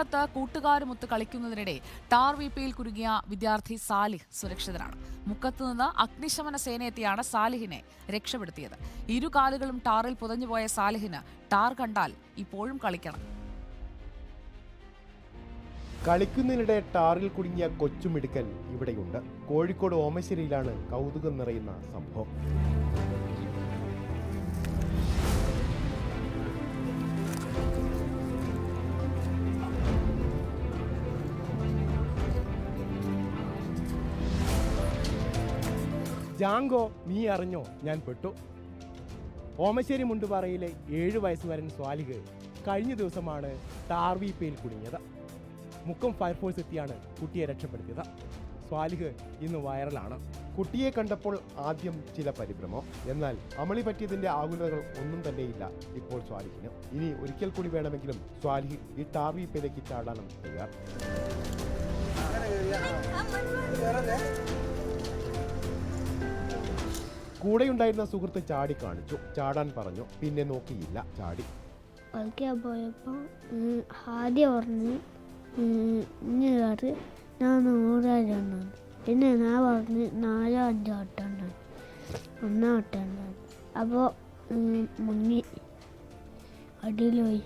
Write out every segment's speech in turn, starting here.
മുക്കത്ത് കൂട്ടുകാരുമൊത്ത് കളിക്കുന്നതിനിടെ ടാർ വീപ്പയിൽ കുരുങ്ങിയ വിദ്യാർത്ഥി സാലിഹ് സുരക്ഷിതനാണ്. മുക്കത്ത് നിന്ന് അഗ്നിശമന സേനയെത്തിയാണ് സാലിഹിനെ രക്ഷപ്പെടുത്തിയത്. ഇരു കാലുകളും ടാറിൽ പുതഞ്ഞുപോയ സാലിഹിന് ടാർ കണ്ടാൽ ഇപ്പോഴും കളിക്കണം. കളിക്കുന്നതിനിടെ ടാറിൽ കുടുങ്ങിയ കൊച്ചുമിടുക്കൻ ഇവിടെയുണ്ട്. കോഴിക്കോട് ഓമശ്ശേരിയിലാണ് കൗതുകം നിറയുന്ന സംഭവം. ജാങ്കോ നീ അറിഞ്ഞോ? ഞാൻ പെട്ടു. ഓമശ്ശേരി മുണ്ടുപാറയിലെ ഏഴ് വയസ്സുകാരൻ സ്വാലിഹ് കഴിഞ്ഞ ദിവസമാണ് ടാർവീപ്പയിൽ കുടുങ്ങിയത്. മുക്കം ഫയർഫോഴ്സ് എത്തിയാണ് കുട്ടിയെ രക്ഷപ്പെടുത്തിയത്. സ്വാലിഹ് ഇന്ന് വൈറലാണ്. കുട്ടിയെ കണ്ടപ്പോൾ ആദ്യം ചില പരിഭ്രമം. എന്നാൽ അമളി പറ്റിയതിന്റെ ആകുലതകൾ ഒന്നും തന്നെയില്ല ഇപ്പോൾ സ്വാലിഹിന് ഇനി ഒരിക്കൽ കൂടി വേണമെങ്കിലും സ്വാലിഹ് ഈ ടാർവീപ്പയിലേക്ക് ചാടാനും തയ്യാർ. കൂടെയുണ്ടായിരുന്ന സുഹൃത്ത് ചാടി കാണിച്ചു. ചാടാൻ പറഞ്ഞു. പിന്നെ നോക്കിയില്ല. ചാടി. കളിക്കാൻ പോയപ്പോൾ ആദ്യം പറഞ്ഞ് ഇനി കയറി ഞാൻ നൂറായിരം എണ്ണാണ് പിന്നെ ഞാൻ പറഞ്ഞ് നാലോ അഞ്ചോ വട്ടം ഒന്നാം വട്ടം എണ്ണാണ് അപ്പോൾ മുങ്ങി. അടിയിൽ പോയി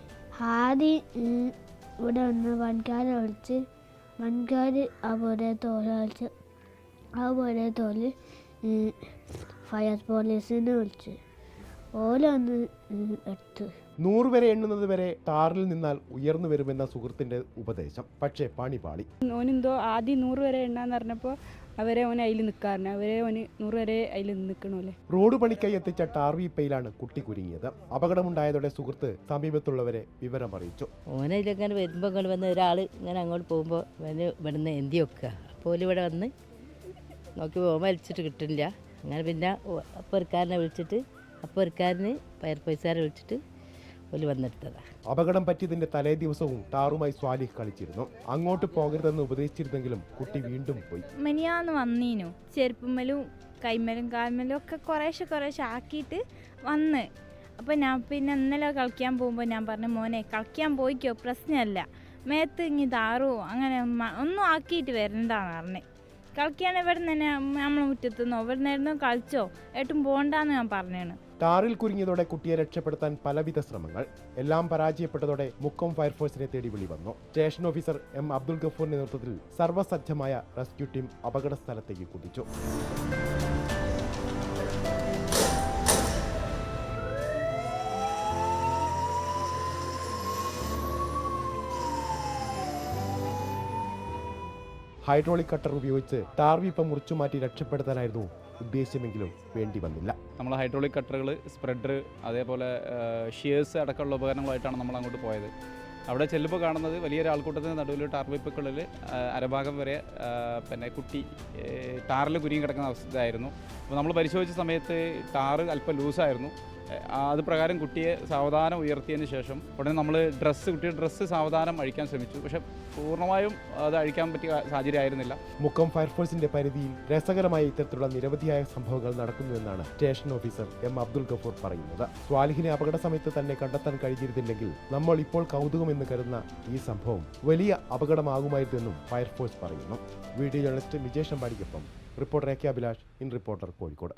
ആദ്യം ഇവിടെ വന്ന് വൻകാരെ വിളിച്ച് വൻകാർ ആ പോലെ തോല തോൽ ഫയർ പോലീസിനെ വിളിച്ച്. ഓലൊന്ന് എടുത്ത്. നൂറ് വരെ എണ്ണുന്നത് വരെ ടാറിൽ നിന്നാൽ ഉയർന്നു വരുമെന്ന സുഹൃത്തിന്റെ ഉപദേശം. പക്ഷേ പണി പാളി. ഓനെന്തോ ആദ്യം നൂറ് വരെ എണ്ണാന്ന് പറഞ്ഞപ്പോൾ അവരെ ഓൻ അതിൽ നിൽക്കാറുണ്ട് അവരെ ഓന് നൂറ് വരെ അതിൽ നിൽക്കണല്ലേ റോഡ് പണിക്കായി എത്തിച്ച ടാർവീപ്പയിലാണ് കുട്ടി കുരുങ്ങിയത്. അപകടമുണ്ടായതോടെ സുഹൃത്ത് സമീപത്തുള്ളവരെ വിവരം അറിയിച്ചു. ഓനെങ്ങനെ വരുമ്പോൾ ഇങ്ങനെ വന്ന് ഒരാൾ ഇങ്ങനെ അങ്ങോട്ട് പോകുമ്പോൾ അവന് ഇവിടുന്ന് എന്തി വെക്കുക. അപ്പോൾ ഇവിടെ വന്ന് നോക്കി പോകുമ്പോൾ വലിച്ചിട്ട് കിട്ടുന്നില്ല അങ്ങനെ പിന്നെ അപ്പൊരുക്കാരനെ വിളിച്ചിട്ട് അപ്പൊരുക്കാരന് പയർ പൈസാരെ വിളിച്ചിട്ട് ഒരു വന്നെടുത്തതാണ് അപകടം പറ്റിയതിന്റെ തലേ ദിവസവും ടാറുമായി സ്വാലിഹ് കളിച്ചിരുന്നു. അങ്ങോട്ട് പോകരുതെന്ന് ഉപദേശിച്ചിരുന്നെങ്കിലും കുട്ടി വീണ്ടും പോയി. മിനിയാന്ന് വന്നീനു. ചെരുപ്പുമ്മലും കൈമലും കാൽമലും ഒക്കെ കുറേശ്ശെ കുറേശ്ശെ ആക്കിയിട്ട് വന്ന്. അപ്പോൾ ഞാൻ പിന്നെ ഇന്നലെ കളിക്കാൻ പോകുമ്പോൾ ഞാൻ പറഞ്ഞു മോനെ കളിക്കാൻ പോയിക്കോ പ്രശ്നമല്ല മേത്ത് ഇങ്ങി താറോ അങ്ങനെ ഒന്നും ആക്കിയിട്ട് വരണ്ടാന്ന് പറഞ്ഞ്. കളിക്കാൻ ഇവിടെ തന്നെ നമ്മളെ മുറ്റത്തുനിന്നോ? ഇവിടെ നിന്നായിരുന്നു കളിച്ചോ? ഏട്ടും പോകണ്ടെന്ന് ഞാൻ പറഞ്ഞാണ്. ടാറിൽ കുരുങ്ങിയതോടെ കുട്ടിയെ രക്ഷപ്പെടുത്താൻ പലവിധ ശ്രമങ്ങൾ. എല്ലാം പരാജയപ്പെട്ടതോടെ മുക്കം ഫയർഫോഴ്സിനെ തേടി വിളി വന്നു. സ്റ്റേഷൻ ഓഫീസർ എം അബ്ദുൽ ഗഫൂറിന്റെ നേതൃത്വത്തിൽ സർവസജ്ജമായ റെസ്ക്യൂ ടീം അപകട സ്ഥലത്തേക്ക് കുതിച്ചു. ഹൈഡ്രോളിക് കട്ടർ ഉപയോഗിച്ച് ടാർവീപ്പ മുറിച്ചു മാറ്റി രക്ഷപ്പെടുത്താനായിരുന്നു ഉദ്ദേശമെങ്കിലും വേണ്ടി വന്നില്ല. നമ്മൾ ഹൈഡ്രോളിക് കട്ടറുകൾ സ്പ്രെഡർ അതേപോലെ ഷിയേഴ്സ് അടക്കമുള്ള ഉപകരണങ്ങളായിട്ടാണ് നമ്മൾ അങ്ങോട്ട് പോയത്. അവിടെ ചെല്ലുമ്പോൾ കാണുന്നത് വലിയൊരു ആൾക്കൂട്ടത്തിന് നടുവിൽ ടാർവിപ്പുകളിൽ അരഭാഗം വരെ പിന്നെ കുട്ടി ടാറിൽ കുരുങ്ങി കിടക്കുന്ന അവസ്ഥയായിരുന്നു. അപ്പോൾ നമ്മൾ പരിശോധിച്ച സമയത്ത് ടാറ് അല്പം ലൂസായിരുന്നു. അത് പ്രകാരം കുട്ടിയെ സാവധാനം ഉയർത്തിയതിന് ശേഷം ഉടനെ നമ്മൾ ഡ്രസ്സ് കുട്ടിയുടെ ഡ്രസ്സ് സാവധാനം അഴിക്കാൻ ശ്രമിച്ചു. പക്ഷെ പൂർണമായും അത് അഴിക്കാൻ പറ്റിയ സാഹചര്യം ആയിരുന്നില്ല മുക്കം ഫയർഫോഴ്സിന്റെ പരിധിയിൽ രസകരമായ ഇത്തരത്തിലുള്ള നിരവധിയായ സംഭവങ്ങൾ നടക്കുന്നുവെന്നാണ് station officer M Abdul Gafoor പറയുന്നത്. സ്വാലിഹിനെ അപകട സമയത്ത് തന്നെ കണ്ടെത്താൻ കഴിഞ്ഞിരുന്നില്ലെങ്കിൽ നമ്മൾ ഇപ്പോൾ കൗതുകം കൗതുകമെന്ന് കരുതുന്ന ഈ സംഭവം വലിയ അപകടമാകുമായിരുന്നെന്നും ഫയർഫോഴ്സ് പറയുന്നു. Video journalist Vijesh അമ്പാടിക്കൊപ്പം reporter A K Abhilash in reporter Kozhikode.